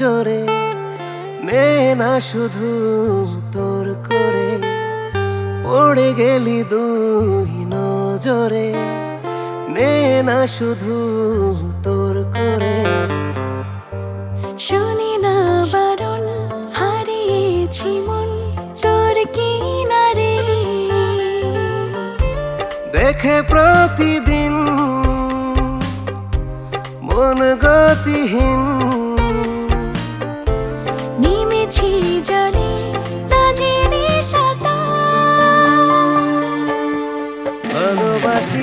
দুই নে না শুধু তোর করে পড়ে গেলি দুই নজরে নে না শুধু তোর করে। শুনি না বারণ হারিয়েছি মন তোর কিনারে। দেখে প্রতিদিন মন গতিহীন নেমেছি জলে না জেনে সাঁতার। ভালোবাসি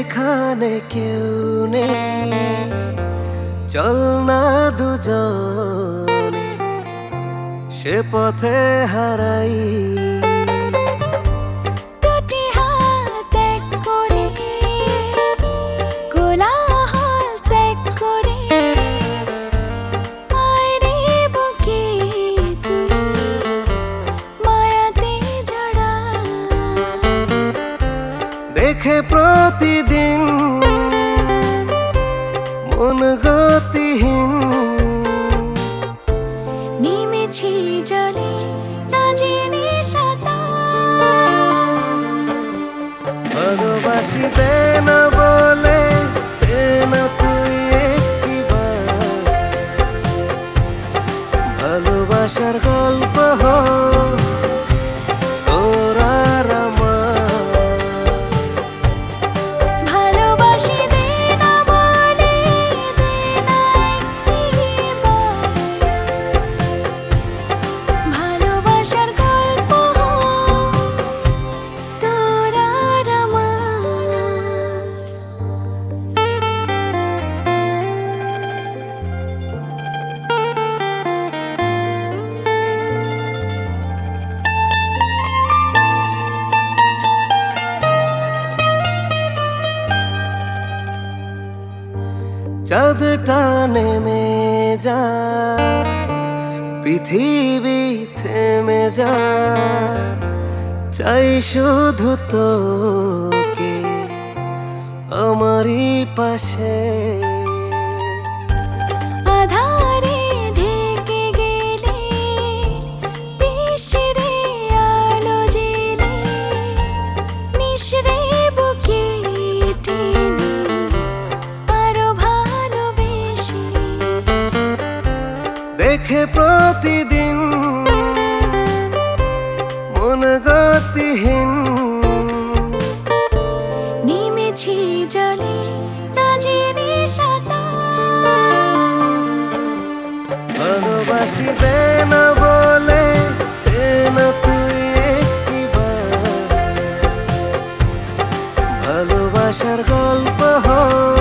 যেখানে কেউ নেই। চল না দুজন সে পথে হারাই দেখে প্রতিদিন মন গতিহীন। নেমেছি জলে না জেনে ভালোবাসি না বলে না তুই একটিবার ভালোবাসার গল্প হোক চাঁদটা নেমে যা পৃথিবী থেমে যা। চাই শুধু তোকে আমারই পাশে। আধারে প্রতিদিন মন গতিহীন। নিমেছি জলে রাজেনি সাতা ভালোবাসি দেন বলে দেন তুই ভালোবাসার গল্প হয়।